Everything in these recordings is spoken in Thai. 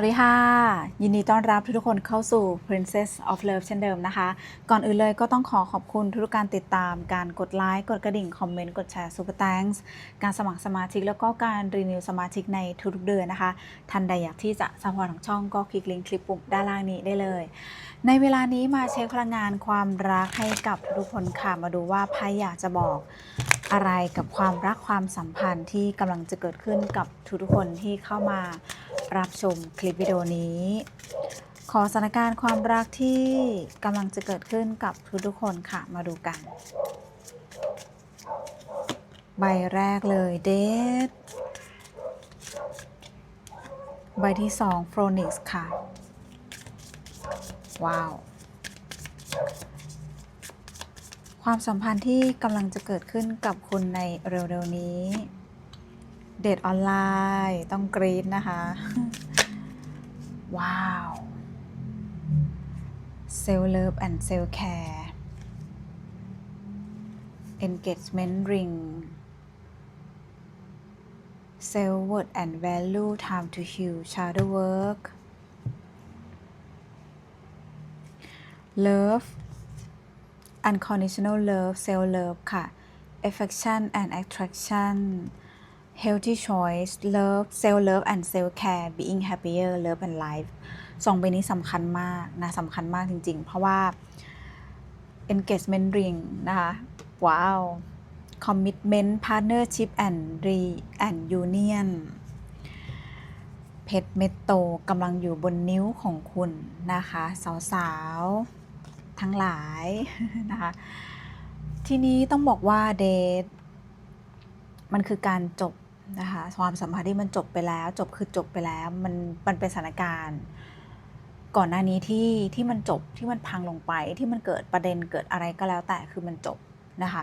วัสดีค่ะ ยินดีต้อนรับทุกคนเข้าสู่ Princess of Love เช่นเดิมนะคะ ก่อนอื่นเลยก็ต้องขอขอบคุณทุกการติดตามการกดไลค์ กดกระดิ่ง คอมเมนต์ กดแชร์ Super Thanks การสมัครสมาชิก แล้วก็การรีนิวสมาชิกในทุกๆเดือนนะคะท่านใดอยากที่จะสปอร์ตของช่องก็คลิกลิงก์คลิปปุ่มด้านล่างนี้ได้เลย ในเวลานี้มาเช็คพลังงานความรักให้กับทุกคนค่ะมาดูว่าไพ่อยากจะบอก อะไรกับความรักความสัมพันธ์ที่กำลังจะเกิดขึ้นกับทุกๆคนที่เข้ามารับชมคลิปวิดีโอนี้ ขอสถานการณ์ความรักที่กำลังจะเกิดขึ้นกับทุกๆคนค่ะมาดูกัน ใบแรกเลยเดทใบที่สองโฟนิกส์ค่ะ ว้าว ความสัมพันธ์ที่กำลังจะเกิดขึ้นกับคุณในเร็วๆนี้ เดทออนไลน์ต้องกรี๊ดนะคะ ว้าวเซลเลิฟแอนด์เซลแคร์ engagement ring self worth and value time to heal shadow work love unconditional love self love ค่ะ affection and attraction healthy choice love self love and self care being happier love and life สองใบนี้สำคัญมากนะสำคัญมากจริง ๆ เพราะว่า engagement ring นะคะว้าว commitment partnership and re and union เพชรเม็ดโตกำลังอยู่บนนิ้วของคุณนะคะ สาวๆ ทั้งหลายนะคะทีนี้ต้องบอกว่าเดทมันคือการจบนะคะความสัมพันธ์ที่มันจบไปแล้ว จบคือจบไปแล้วมันมันเป็นสถานการณ์ ก่อนหน้านี้ที่ที่มันจบที่มันพังลงไปที่มันเกิดประเด็นเกิดอะไรก็แล้วแต่คือมันจบนะคะ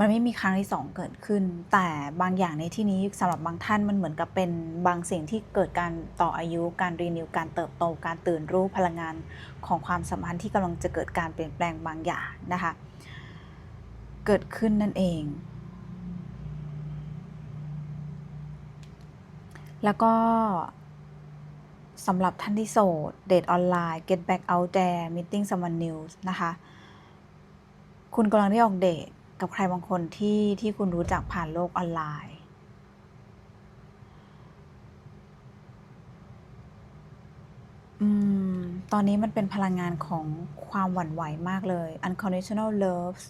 มันไม่มีครั้งที่สองเกิดขึ้น แต่บางอย่างในที่นี้สำหรับบางท่านมันเหมือนกับเป็นบางสิ่งที่เกิดการต่ออายุการรีนิวการเติบโต การตื่นรู้พลังงานของความสัมพันธ์ที่กำลังจะเกิดการเปลี่ยนแปลงบางอย่างนะคะเกิดขึ้นนั่นเอง แล้วก็สำหรับท่านที่โสดเดทออนไลน์ get back out there meeting someone new นะคะ คุณกำลังได้ออกเดท กับใครบางคนที่ที่คุณรู้จักผ่านโลกออนไลน์ อืม ตอนนี้มันเป็นพลังงานของความหวั่นไหวมากเลย unconditional love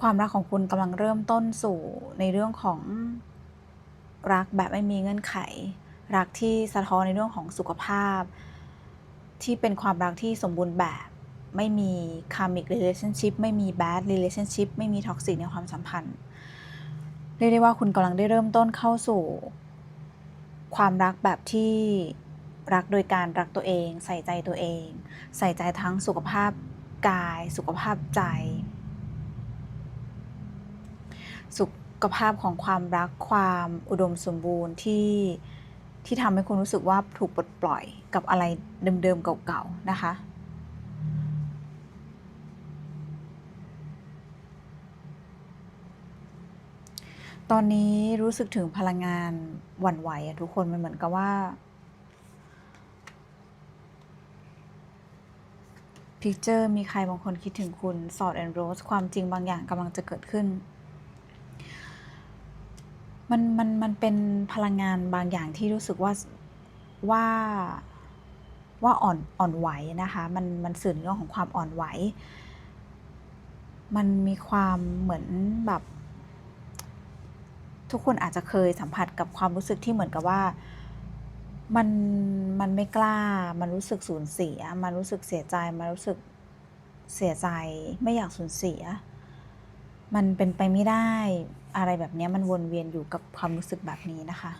ความรักของคุณกำลังเริ่มต้นสู่ในเรื่องของรักแบบไม่มีเงื่อนไข รักที่สะท้อนในเรื่องของสุขภาพ ที่เป็นความรักที่สมบูรณ์แบบ ไม่มี karmic relationship ไม่มี bad relationship ไม่มี toxic ในความสัมพันธ์ เรียกได้ว่าคุณกำลังได้เริ่มต้นเข้าสู่ ความรักแบบที่รักโดยการรักตัวเอง ใส่ใจตัวเอง ใส่ใจทั้งสุขภาพกาย สุขภาพใจ สุขภาพของความรักความอุดมสมบูรณ์ที่ที่ทำให้คุณรู้สึกว่าถูกปลดปล่อยกับอะไรเดิมๆเก่าๆนะคะ ตอนนี้รู้สึกถึงพลังงานหวั่นไหวอะทุกคนมันเหมือนกับว่า พิกเจอร์มีใครบางคนคิดถึงคุณสอดแอนโรสความจริงบางอย่างกำลังจะเกิดขึ้น มันมันมันเป็นพลังงานบางอย่างที่รู้สึกว่าว่าว่าอ่อนอ่อนไหวนะคะมันมันสื่อเรื่องของความอ่อนไหว มันมีความเหมือนแบบ ทุกคนอาจจะเคยสัมผัสกับความรู้สึกที่เหมือนกับว่ามันมันไม่กล้า มันรู้สึกสูญเสีย มันรู้สึกเสียใจ มันรู้สึกเสียใจ ไม่อยากสูญเสีย มันเป็นไปไม่ได้อะไรแบบนี้มันวนเวียนอยู่กับความรู้สึกแบบนี้นะคะ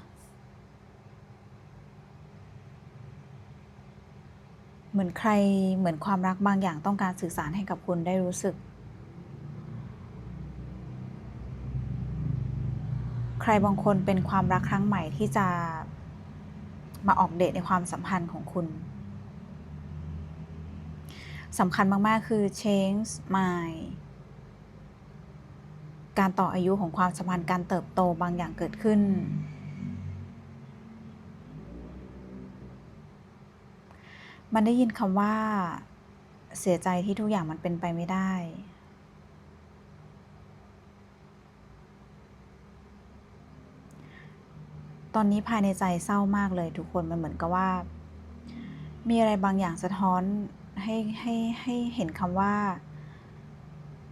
เหมือนใครเหมือนความรักบางอย่างต้องการสื่อสารให้กับคุณได้รู้สึก ใค รบางคนเป็นความรักครั้งใหม่ที่จะมาออกเดทในความสัมพันธ์ของคุณสำคัญมาก ๆ คือ change mind การต่ออายุของความสัมพันธ์การเติบโตบางอย่างเกิดขึ้น มันได้ยินคำว่าเสียใจที่ทุกอย่างมันเป็นไปไม่ได้ ตอนนี้ภายในใจเศร้ามากเลยทุกคนมันเหมือนกับว่า มีอะไรบางอย่างสะท้อนให้ให้ให้เห็นคำว่า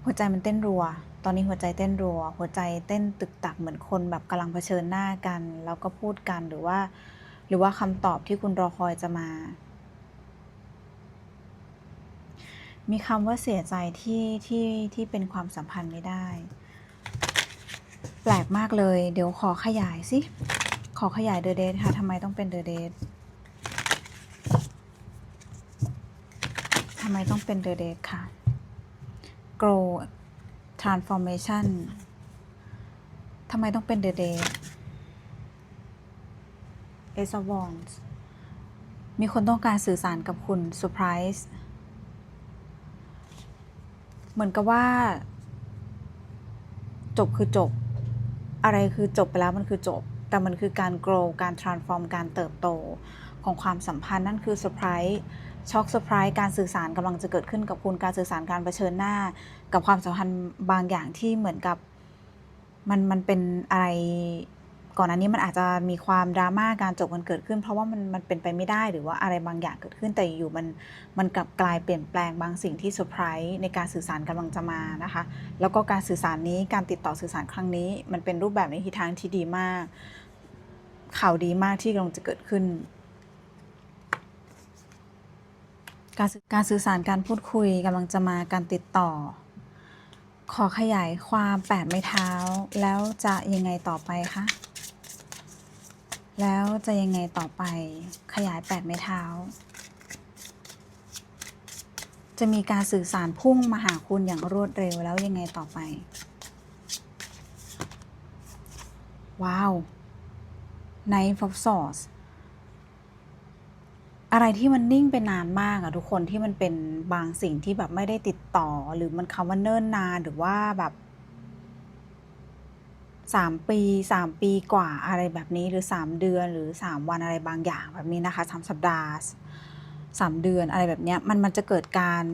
หัวใจมันเต้นรัว ตอนนี้หัวใจเต้นรัว หัวใจเต้นตึกตักเหมือนคนแบบกำลังเผชิญหน้ากัน แล้วก็พูดกันหรือว่า หรือว่าคำตอบที่คุณรอคอยจะมา มีคำว่าเสียใจที่ที่ที่เป็นความสัมพันธ์ไม่ได้ แปลกมากเลย เดี๋ยวขอขยายสิ อขยายเดอะเดทค่ะทำไมต้องเป็นเดอะเดททำไมต้องเป็นเดอะเดทค่ะ grow transformation ทำไมต้องเป็นเดอะเดท Ace of Wands มีคนต้องการสื่อสารกับคุณเซอร์ไพรส์เหมือนกับว่า จบคือจบ อะไรคือจบไปแล้วมันคือจบ แต่มันคือการ grow การ transform การเติบโตของความสัมพันธ์นั่นคือเซอร์ไพรส์ช็อกเซอร์ไพรส์การสื่อสารกำลังจะเกิดขึ้นกับคุณการสื่อสารการเผชิญหน้า กับความสัมพันธ์บางอย่างที่เหมือนกับมันมันเป็นอะไร ก่อนอันนี้มันอาจจะมีความดราม่าการจบกันเกิดขึ้น เพราะว่ามันมันเป็นไปไม่ได้หรือว่าอะไรบางอย่างเกิดขึ้นแต่อยู่มันมันกลับกลายเปลี่ยนแปลงบางสิ่งที่เซอร์ไพรส์ในการสื่อสารกำลังจะมานะคะ แล้วก็การสื่อสารนี้การติดต่อสื่อสารครั้งนี้ มันเป็นรูปแบบในทิศทางที่ดีมาก ข่าวดีมากที่กำลังจะเกิดขึ้น การสื่อการสื่อสารการพูดคุยกำลังจะมาการติดต่อ ขอขยายความแปดไม้เท้า แล้วจะยังไงต่อไปคะแล้วจะยังไงต่อไปขยายแปดไม้เท้า จะมีการสื่อสารพุ่งมาหาคุณอย่างรวดเร็วแล้วยังไงต่อไป ว้าว Knife of Swords อะไรที่มันนิ่งไปนานมากอะทุกคนที่มันเป็นบางสิ่งที่แบบไม่ได้ติดต่อ หรือมันคำว่าเนิ่นนานหรือว่าแบบสามปีสามปีกว่าอะไรแบบนี้หรือสามเดือนหรือสามวันอะไรบางอย่างแบบนี้นะคะสามสัปดาห์สามเดือนอะไรแบบเนี้ยมันมันจะเกิดการ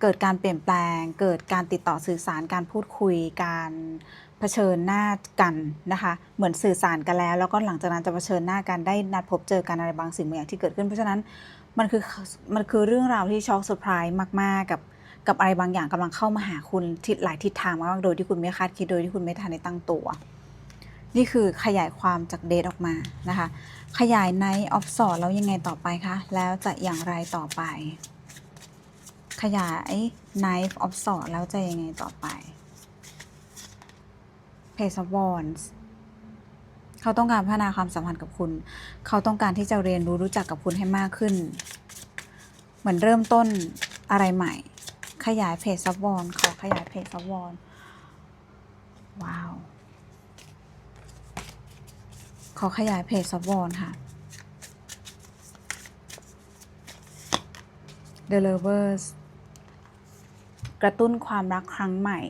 เกิดการเปลี่ยนแปลง เกิดการติดต่อสื่อสารการพูดคุยการ เผชิญหน้ากันนะคะ เหมือนสื่อสารกันแล้ว แล้วก็หลังจากนั้นจะเผชิญหน้ากันได้นัดพบเจอกันอะไรบางสิ่งบางอย่างที่เกิดขึ้น เพราะฉะนั้นมันคือมันคือเรื่องราวที่ช็อกเซอร์ไพรส์มาก ๆ กับกับอะไรบางอย่างกำลังเข้ามาหาคุณทิศหลายทิศทางมากโดยที่คุณไม่คาดคิดโดยที่คุณไม่ทันได้ตั้งตัว นี่คือขยายความจากเดทออกมานะคะ ขยาย Night of Swords แล้วยังไงต่อไปคะแล้วจะอย่างไรต่อไป ขยาย Knife of Swords แล้วจะยังไงต่อไป Page of Wands เขาต้องการพัฒนาความสัมพันธ์กับคุณ เขาต้องการที่จะเรียนรู้รู้จักกับคุณให้มากขึ้น เหมือนเริ่มต้นอะไรใหม่ ขยายเพจซับวอนขอขยายเพจซับวอนว้าว ขอขยายเพจซับวอนค่ะ The Lovers กระตุ้นความรักครั้งใหม่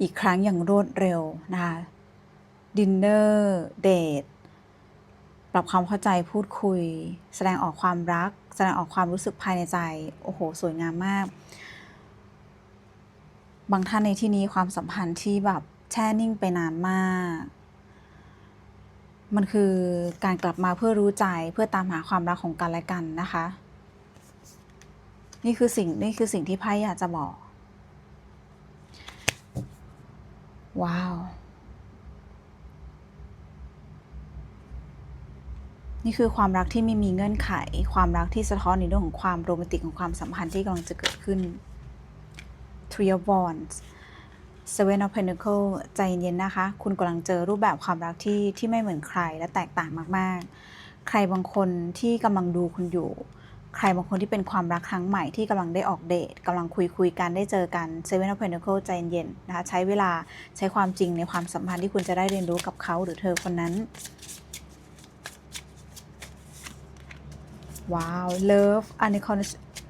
อีกครั้งอย่างรวดเร็วนะคะดินเนอร์เดทปรับความเข้าใจพูดคุย แสดงออกความรัก แสดงออกความรู้สึกภายในใจ โอ้โห สวยงามมาก บางท่านในที่นี้ความสัมพันธ์ที่แบบแช่นิ่งไปนานมาก มันคือการกลับมาเพื่อรู้ใจเพื่อตามหาความรักของกันและกันนะคะ นี่คือสิ่งนี่คือสิ่งที่ไพ่อยากจะบอก ว้าว นี่คือความรักที่ไม่มีเงื่อนไข ความรักที่สะท้อนในเรื่องของความโรแมนติกของความสัมพันธ์ที่กำลังจะเกิดขึ้น Three of Wands Seven of Pentacles ใจเย็นๆนะคะ คุณกำลังเจอรูปแบบความรักที่ที่ไม่เหมือนใครและแตกต่างมากๆ ใครบางคนที่กำลังดูคุณอยู่ ใครบางคนที่เป็นความรักครั้งใหม่ที่กำลังได้ออกเดทกำลังคุยคุยกันได้เจอกัน Seven of Pentacles ใจเย็นๆนะคะใช้เวลาใช้ความจริงในความสัมพันธ์ที่คุณจะได้เรียนรู้กับเขาหรือเธอคนนั้น ว้าว love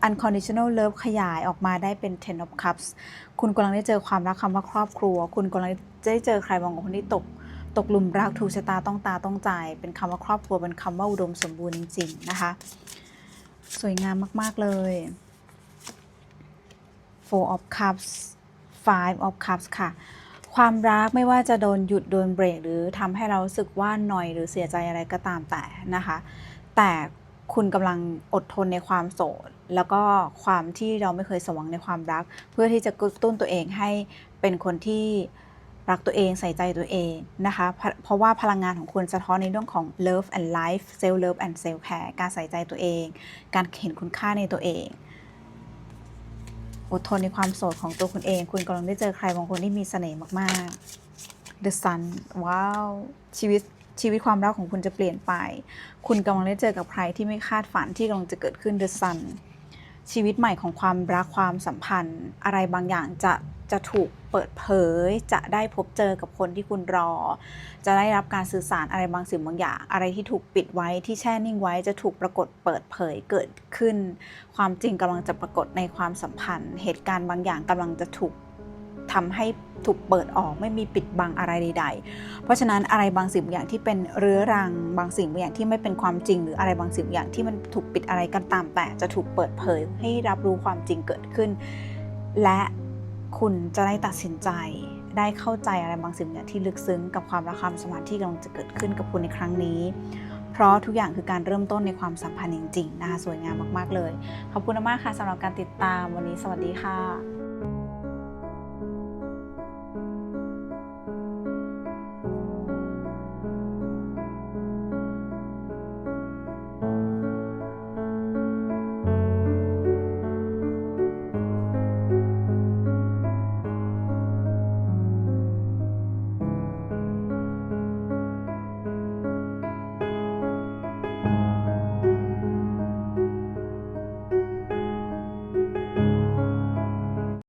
unconditional love ขยายออกมาได้เป็น ten of cups คุณกำลังได้เจอความรักคำว่าครอบครัว คุณกำลังได้เจอใครบางคนที่ตกตกหลุมรักถูกชะตาต้องตาต้องใจ เป็นคำว่าครอบครัวเป็นคำว่าอุดมสมบูรณ์จริงๆนะคะ สวยงามมาก ๆ เลย Four of Cups Five of Cups ค่ะ ความรักไม่ว่าจะโดนหยุดโดนเบรก หรือทำให้เรารู้สึกว่าหน่อยหรือเสียใจอะไรก็ตามแต่นะคะ แต่คุณกำลังอดทนในความโสด แล้วก็ความที่เราไม่เคยสมหวังในความรัก เพื่อที่จะกระตุ้นตัวเองให้เป็นคนที่ รักตัวเองใส่ใจตัวเองนะคะ เพราะว่าพลังงานของคุณสะท้อนในเรื่องของ love and life self love and self care การใส่ใจตัวเอง การเห็นคุณค่าในตัวเอง อดทนในความโสดของตัวคุณเอง คุณกำลังได้เจอใครบางคนที่มีเสน่ห์มากๆ The Sun ว้าว ชีวิตชีวิตความรักของคุณจะเปลี่ยนไป คุณกำลังได้เจอกับใครที่ไม่คาดฝันที่กำลังจะเกิดขึ้น The Sun ชีวิตใหม่ของความรักความสัมพันธ์ อะไรบางอย่างจะ จะถูกเปิดเผย จะได้พบเจอกับคนที่คุณรอ จะได้รับการสื่อสารอะไรบางสิ่งบางอย่าง อะไรที่ถูกปิดไว้ที่แช่นิ่งไว้จะถูกปรากฏเปิดเผยเกิดขึ้น ความจริงกำลังจะปรากฏในความสัมพันธ์ เหตุการณ์บางอย่างกำลังจะถูกทำให้ถูกเปิดออกไม่มีปิดบังอะไรใด ๆ เพราะฉะนั้นอะไรบางสิ่งบางอย่างที่เป็นเรื้อรังบางสิ่งบางอย่างที่ไม่เป็นความจริง หรืออะไรบางสิ่งบางอย่างที่มันถูกปิดอะไรก็ตามแต่จะถูกเปิดเผยให้รับรู้ความจริงเกิดขึ้น และ คุณจะได้ตัดสินใจได้เข้าใจอะไรบางสิ่งอย่างที่ลึกซึ้งกับความรักความสมานที่กำลังจะเกิดขึ้นกับคุณในครั้งนี้ เพราะทุกอย่างคือการเริ่มต้นในความสัมพันธ์จริงๆนะคะสวยงามมากๆเลย ขอบคุณมากค่ะสำหรับการติดตามวันนี้สวัสดีค่ะ